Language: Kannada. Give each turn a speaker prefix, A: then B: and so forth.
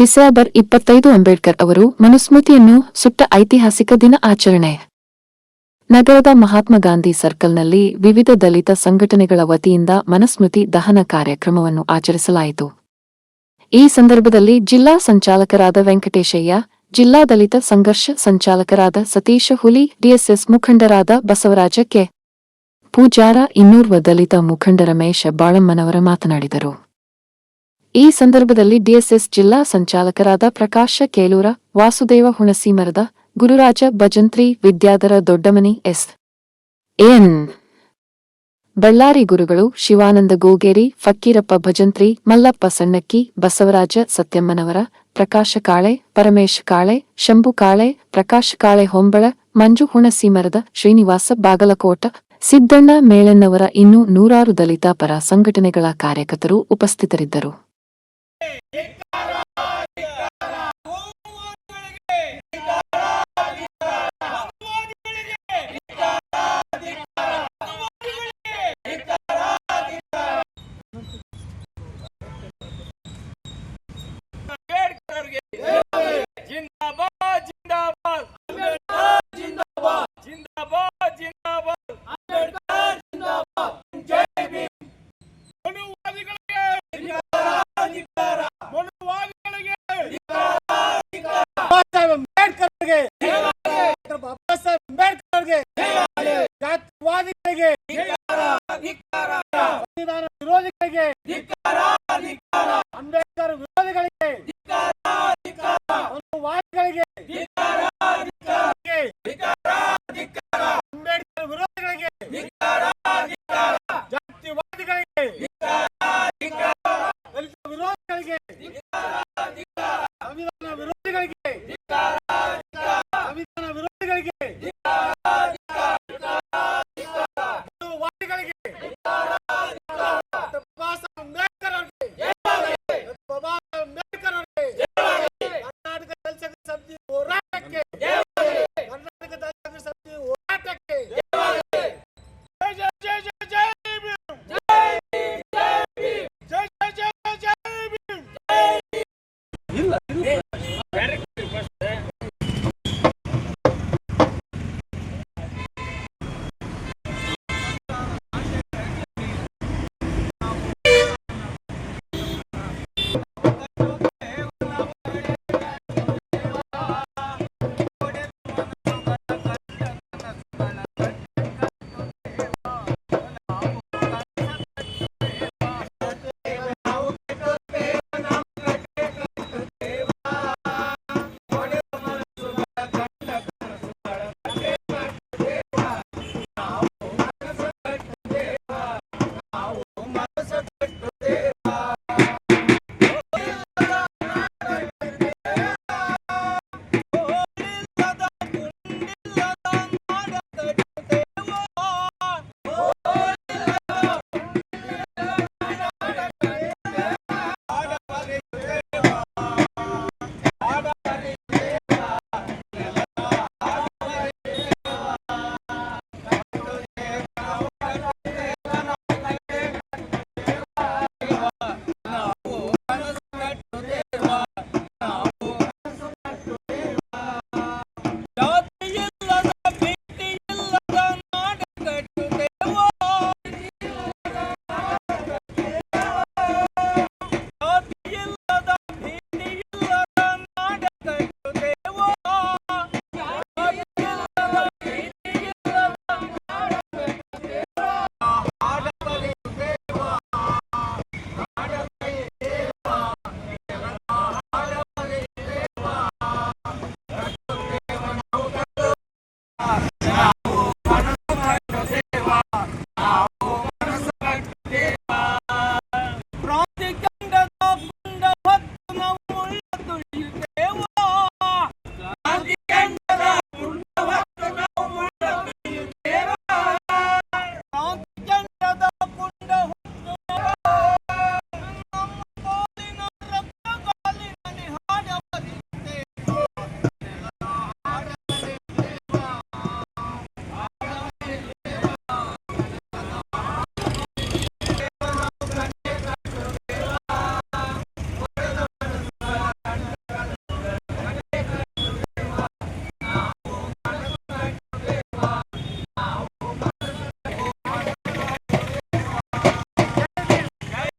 A: ಡಿಸೆಂಬರ್ ಇಪ್ಪತ್ತೈದು ಅಂಬೇಡ್ಕರ್ ಅವರು ಮನುಸ್ಮೃತಿಯನ್ನು ಸುಟ್ಟ ಐತಿಹಾಸಿಕ ದಿನ ಆಚರಣೆ. ನಗರದ ಮಹಾತ್ಮ ಗಾಂಧಿ ಸರ್ಕಲ್ನಲ್ಲಿ ವಿವಿಧ ದಲಿತ ಸಂಘಟನೆಗಳ ವತಿಯಿಂದ ಮನುಸ್ಮೃತಿ ದಹನ ಕಾರ್ಯಕ್ರಮವನ್ನು ಆಚರಿಸಲಾಯಿತು. ಈ ಸಂದರ್ಭದಲ್ಲಿ ಜಿಲ್ಲಾ ಸಂಚಾಲಕರಾದ ವೆಂಕಟೇಶಯ್ಯ, ಜಿಲ್ಲಾ ದಲಿತ ಸಂಘರ್ಷ ಸಂಚಾಲಕರಾದ ಸತೀಶ ಹುಲಿ, ಡಿಎಸ್ಎಸ್ ಮುಖಂಡರಾದ ಬಸವರಾಜ ಕೆ. ಪೂಜಾರ ಇನ್ನೂರ್ವ ದಲಿತ ಮುಖಂಡ ರಮೇಶ ಬಾಳಮ್ಮನವರ ಮಾತನಾಡಿದರು. ಈ ಸಂದರ್ಭದಲ್ಲಿ ಡಿಎಸ್ಎಸ್ ಜಿಲ್ಲಾ ಸಂಚಾಲಕರಾದ ಪ್ರಕಾಶ ಕೇಲೂರ ವಾಸುದೇವ ಹುಣಸಿಮರದ ಗುರುರಾಜ ಭಜಂತ್ರಿ ವಿದ್ಯಾಧರ ದೊಡ್ಡಮನಿ ಎಸ್. ಎನ್. ಬಳ್ಳಾರಿ ಗುರುಗಳು ಶಿವಾನಂದ ಗೋಗೇರಿ ಫಕ್ಕೀರಪ್ಪ ಭಜಂತ್ರಿ, ಮಲ್ಲಪ್ಪ ಸಣ್ಣಕ್ಕಿ, ಬಸವರಾಜ ಸತ್ಯಮ್ಮನವರ, ಪ್ರಕಾಶ ಕಾಳೆ, ಪರಮೇಶ್ ಕಾಳೆ, ಶಂಭು ಕಾಳೆ, ಪ್ರಕಾಶ ಕಾಳೆ ಹೊಂಬಳ, ಮಂಜು ಹುಣಸಿಮರದ ಶ್ರೀನಿವಾಸ ಬಾಗಲಕೋಟ, ಸಿದ್ದಣ್ಣ ಮೇಳನ್ನವರ ಇನ್ನೂ ನೂರಾರು ದಲಿತ ಪರ ಸಂಘಟನೆಗಳ ಕಾರ್ಯಕರ್ತರು ಉಪಸ್ಥಿತರಿದ್ದರು.